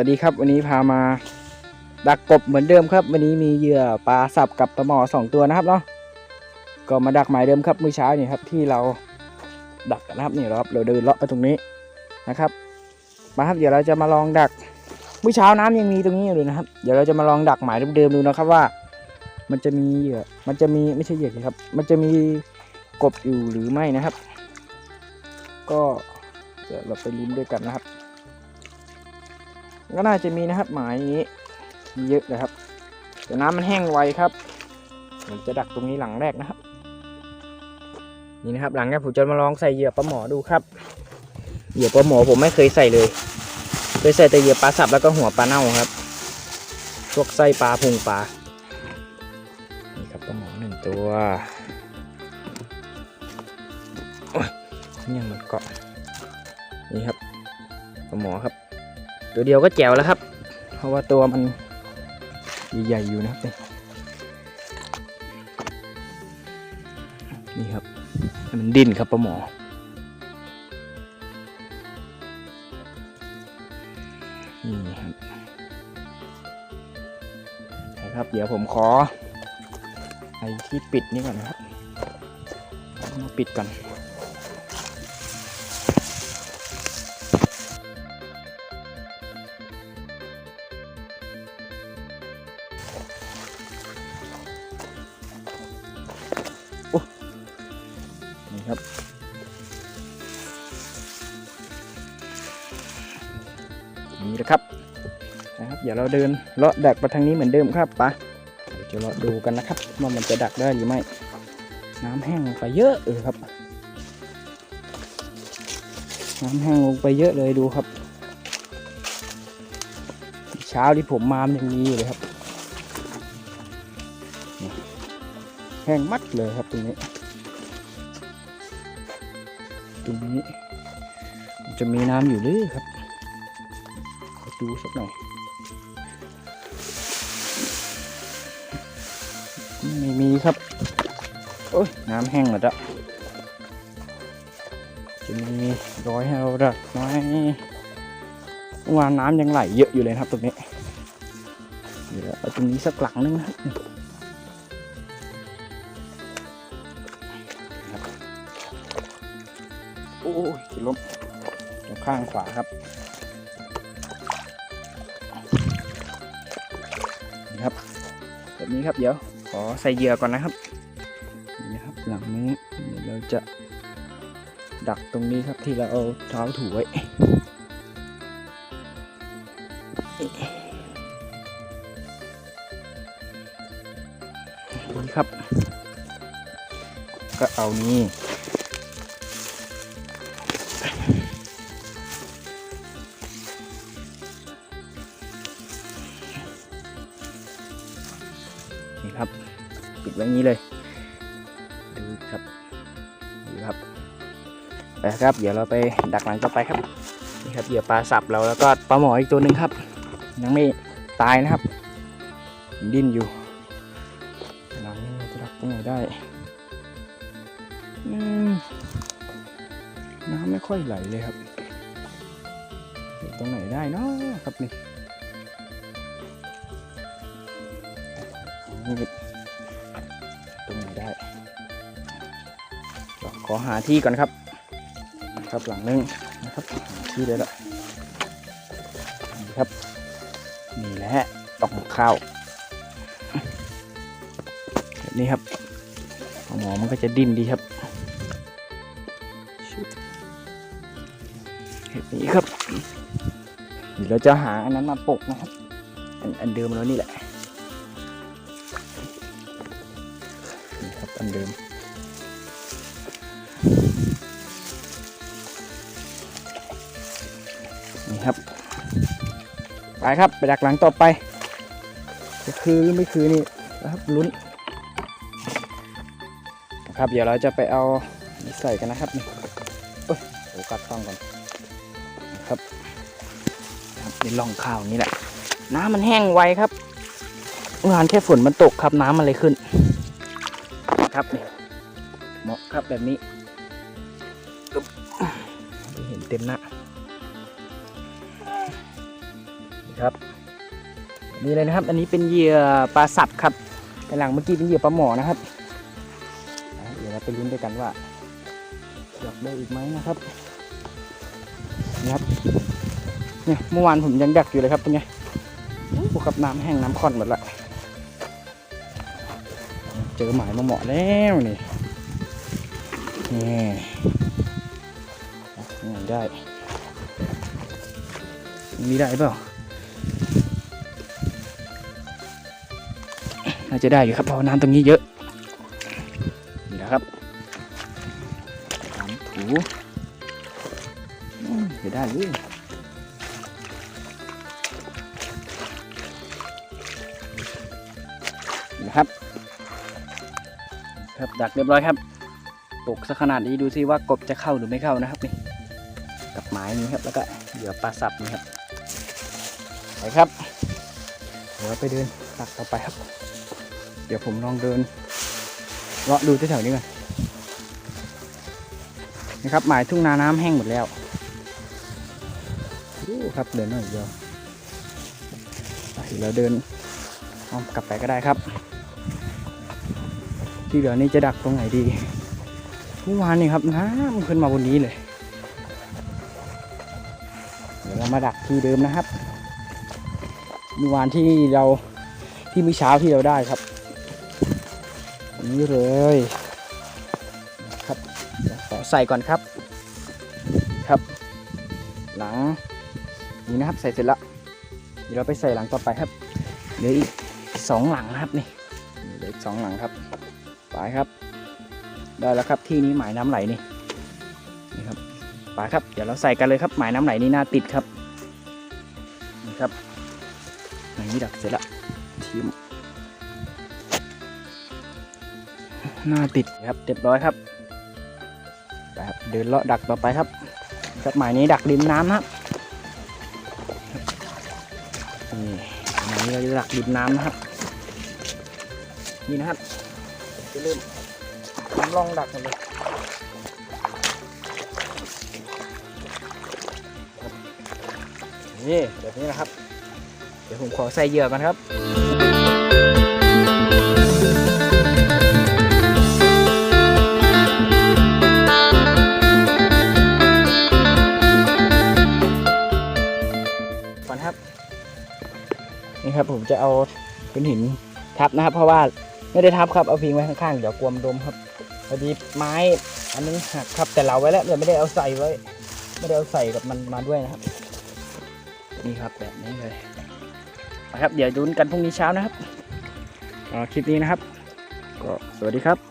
สวัสดีครับ วันนี้พามาดักกบเหมือนเดิมครับ วันนี้มีเหยื่อปลาสับกับปลาหมอสองตัวนะครับเนาะก็มาดักหมายเดิมครับมื้อเช้านี่ครับที่เราดักกันนะครับนี่เราครับเราเดินเลาะไปตรงนี้นะครับ มาครับเดี๋ยวเราจะมาลองดักมื้อเช้าน้ำยังมีตรงนี้อยู่เลยนะครับ เดี๋ยวเราจะมาลองดักหมายเดิมๆดูนะครับว่า มันจะมีเหยื่อมันจะมีไม่ใช่เหยื่อครับ มันจะมีกบอยู่หรือไม่นะครับ ก็เดี๋ยวเราไปลุ้นด้วยกันนะครับ ก็น่าจะมีนะครับหมายอย่างนี้มีเยอะเลยครับแต่น้ำมันแห้งไวครับผมจะดักตรงนี้หลังแรกนะครับ นี่นะครับ หลังแรกผมจะมาลองใส่เหยื่อปลาหมอดูครับเหยื่อปลาหมอผมไม่เคยใส่เลยเคยใส่แต่เหยื่อปลาสับแล้วก็หัวปลาเน่าครับพวกไส้ปลาพุงปลานี่ครับปลาหมอหนึ่งตัวโอ๊ยยังมันเกาะนี่ครับปลาหมอครับ ตัวเดียวก็แจ๋วแล้วครับ เพราะว่าตัวมันใหญ่ๆอยู่นะครับนี่ครับ มันดิ้นครับปลาหมอ นี่ครับนะครับ เดี๋ยวผมขอไอ้ที่ปิดนี่ก่อนนะครับมาปิดก่อน ครับ นี่นะครับนะครับ เดี๋ยวเราเดินเลาะดักไปทางนี้เหมือนเดิมครับปะเดี๋ยวจะเลาะดูกันนะครับว่ามันจะดักได้หรือไม่ น้ำแห้งลงไปเยอะเลยครับ น้ำแห้งลงไปเยอะเลยดูครับ เช้าที่ผมมามันยังมีอยู่เลยครับ แห้งมัดเลยครับตรงนี้ ตรงนี้มันจะมีน้ำอยู่หรือครับ ขอดูสักหน่อยไม่มีครับ โอ้ย น้ำแห้งหมดแล้วจะมีร้อยให้เราดักไหมวานน้ำยังไหลเยอะอยู่เลยครับตรงนี้ เดี๋ยวเอาตรงนี้สักหลังนึงนะครับ ยจะล้มตรงข้างขวาครับนี่ครับ แบบนี้ครับเดี๋ยว ขอใส่เหยื่อก่อนนะครับนี่ครับหลังนี้เดี๋ยวเราจะดักตรงนี้ครับที่เราเอาเท้าถูไว้นี่ครับ ก็เอานี้นี่ ว้อย่างนี้เลยดูครับดูครับไปครับ เดี๋ยวเราไปดักหลังต่อไปครับนี่ครับเหยื่อปลาสับเราแล้วก็ปลาหมออีกตัวหนึ่งครับ ยังไม่ตายนะครับยังดิ้นอยู่หลังนี้เราจะดักตรงไหนได้อืมน้ำไม่ค่อยไหลเลยครับอยู่ตรงไหนได้เนาะครับนี่ ตรงไหนได้ขอหาที่ก่อนครับครับหลังนึงนะครับหาที่ได้ล้วนี่ครับนี่แหละตองข้าวแบบนี้ครับหมอมันก็จะดิ้นดีครับแบบนี้ครับเดี๋ยวเราจะหาอันนั้นมาปกนะครับออันเดิมแล้วนี่แหละ ครับอันเดิม นี่ครับ ไปครับไปดักหลังต่อไป จะคือหรือไม่คือนี่นะครับลุ้นครับเดี๋ยวเราจะไปเอาใส่กันนะครับนี่โอ้ยโอ้กัดต้องก่อนนะครับครับเป็นร่องข้าวนี้แหละ น้ำมันแห้งไวครับงานแค่ฝนมันตกครับน้ำมันเลยขึ้น ครับนี่เหมาะครับแบบนี้อึ๊บเห็นเต็มหน้าครับนี่เลยนะครับ อันนี้เป็นเหยื่อปลาสับครับ แต่หลังเมื่อกี้เป็นเหยื่อปลาหมอนะครับอะเดี๋ยวเราไปลุ้นด้วยกันว่าจับได้อีกไหมนะครับนี่ครับเนี่ยเมื่อวานผมยังดักอยู่เลยครับเป็นไงโอ้โหครับน้ำแห้งน้ำค่อนหมดละ เจอหมายมาเหมาะแล้วนี่นี่นี่ได้มีได้เปล่าน่าจะได้อยู่ครับเพราะน้ำตรงนี้เยอะนี่นะครับสามถูอืมเดี๋ยวได้เลยนี่นะครับ ครับ ดักเรียบร้อยครับปลุกสักขนาดนี้ดูซิว่ากบจะเข้าหรือไม่เข้านะครับนี่กับไม้นี้ครับแล้วก็เหยื่อปลาสับนี่ครับไปครับเดี๋ยวไปเดินตักต่อไปครับ เดี๋ยวผมลองเดินเลาะดูที่แถวนี้ก่อนนะครับหมายทุ่งนาน้ำแห้งหมดแล้วดูครับเดินหน่อยเดียวไปเราเดินอ้อมกลับไปก็ได้ครับ ที่เดี๋ยวนี้จะดักตรงไหนดีเมื่อวานนี่ครับน้ำขึ้นมาบนนี้เลย เดี๋ยวเรามาดักที่เดิมนะครับเมื่อวานที่เราที่มื้อเช้าที่เราได้ครับนนี้เลยครับขอใส่ก่อนครับครับ หลังนี่นะครับใส่เสร็จแล้วเดี๋ยวเราไปใส่หลังต่อไปครับเหลืออีกสองหลังนะครับนี่นี่เหลืออีกสองหลังครับ ไปครับ ได้แล้วครับที่นี้หมายน้ำไหลนี่นี่ครับไปครับ เดี๋ยวเราใส่กันเลยครับหมายน้ำไหลนี่น่าติดครับนี่ครับอันนี้ดักเสร็จละทิมหน้าติดครับเรียบร้อยครับครับเดินเลาะดักต่อไปครับครับหมายนี้ดักริมน้ำนะครับนี่หมายนี้เราจะดักริมน้ำนะครับนี่นะครับ จะเริ่มผมลองดักกันเลยนี่แบบนี้นะครับ เดี๋ยวผมขอใส่เหยื่อกันครับ ก่อนครับ นี่ครับผมจะเอาเป็นหินทับนะครับ เพราะว่า ไม่ได้ทับครับเอาพิงไว้ข้างๆเดี๋ยวกลัวมดมครับพอดีไม้อันนึงหักครับแต่เราไว้แล้วเดี๋ยวไม่ได้เอาใส่ไว้ ไม่ได้เอาใส่กับมันมาด้วยนะครับ นี่ครับแบบนี้เลยนะครับ เดี๋ยวดูกันพรุ่งนี้เช้านะครับคลิปนี้นะครับ ก็สวัสดีครับ